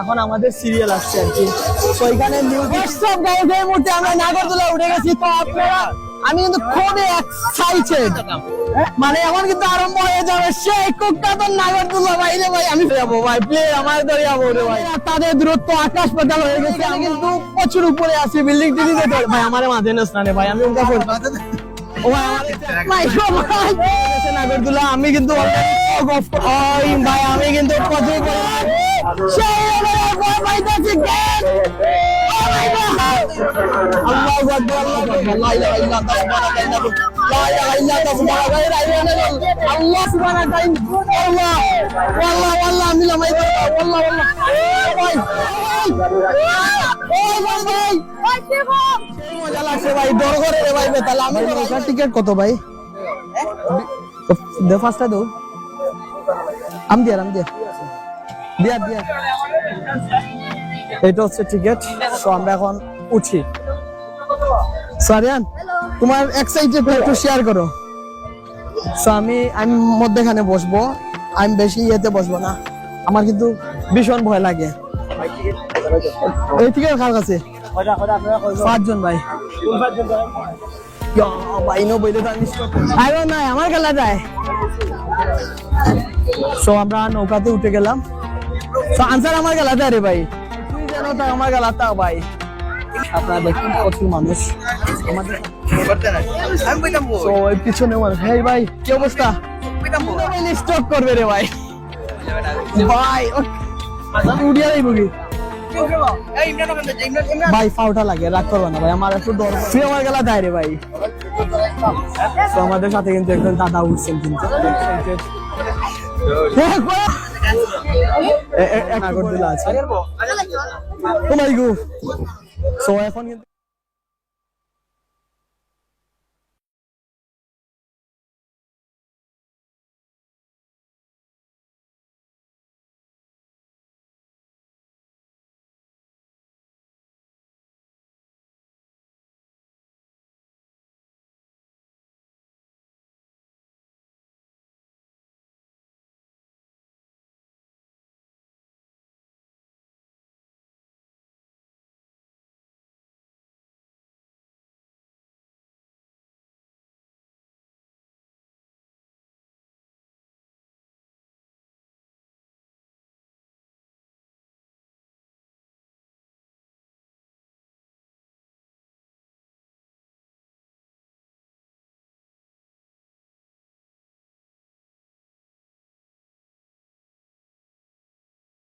এখন আমাদের সিরিয়াল আসছে আর কি। তো এখানে গাইজ এই মুহূর্তে আমরা নাগরদোলা উঠে গেছি। তো আপনারা আমি কিন্তু খুবই এক্সাইটেড মানে এখন কিন্তু আরম্ভ হয়ে যাবে। সেই নাগরদোলা বাইরে ভাই আমি যাব ভাই আমার ধরে যাব রে ভাই। তাদের দূরত্ব আকাশ পাতাল হয়ে গেছে। আমি কিন্তু প্রচুর উপরে আছি। বিল্ডিং ভাই আমার মাঝে না ভাই আমি ও ভাই, আমার- ভাই, ও ভাই, এসে নাগরদোলা, আমি কিন্তু ভাই আমি কিন্তু প্রচুর মজা লাগছে আমি কত ভাই? দে ফার্স্টটা আম আম দিয়া দিয়া। এটা হচ্ছে টিকিট তো আমরা এখন উঠি। সারিয়ান তোমার এক্সাইটেড একটু শেয়ার করো। সো আমি আমি বসবো। আমি বেশি ইয়েতে বসবো না। আমার কিন্তু ভীষণ ভয় লাগে। এই টিকিট কার কাছে? পাঁচজন ভাই। নো আমার গেলা যায় সো আমরা নৌকাতে উঠে গেলাম। তো আনসার আমার গেলা আরে ভাই তুই জানো তো আমার গেলা তা ভাই। আপনারা দেখুন, প্রচুর মানুষ। আমাদের পিছনে মানুষ। হেই ভাই, কি অবস্থা? স্টক করবে রে ভাই। ভাই উড়িয়া যাইব কি? ভাই, ফাউটা লাগে, রাগ করবে না ভাই, আমার একটু ডর তুই আমার গেলা দেয় রে ভাই। আমাদের সাথে কিন্তু একজন দাদা উঠছেন কিন্তু। এক নাগরদোলা আছে। ও মাই গো। সো এখন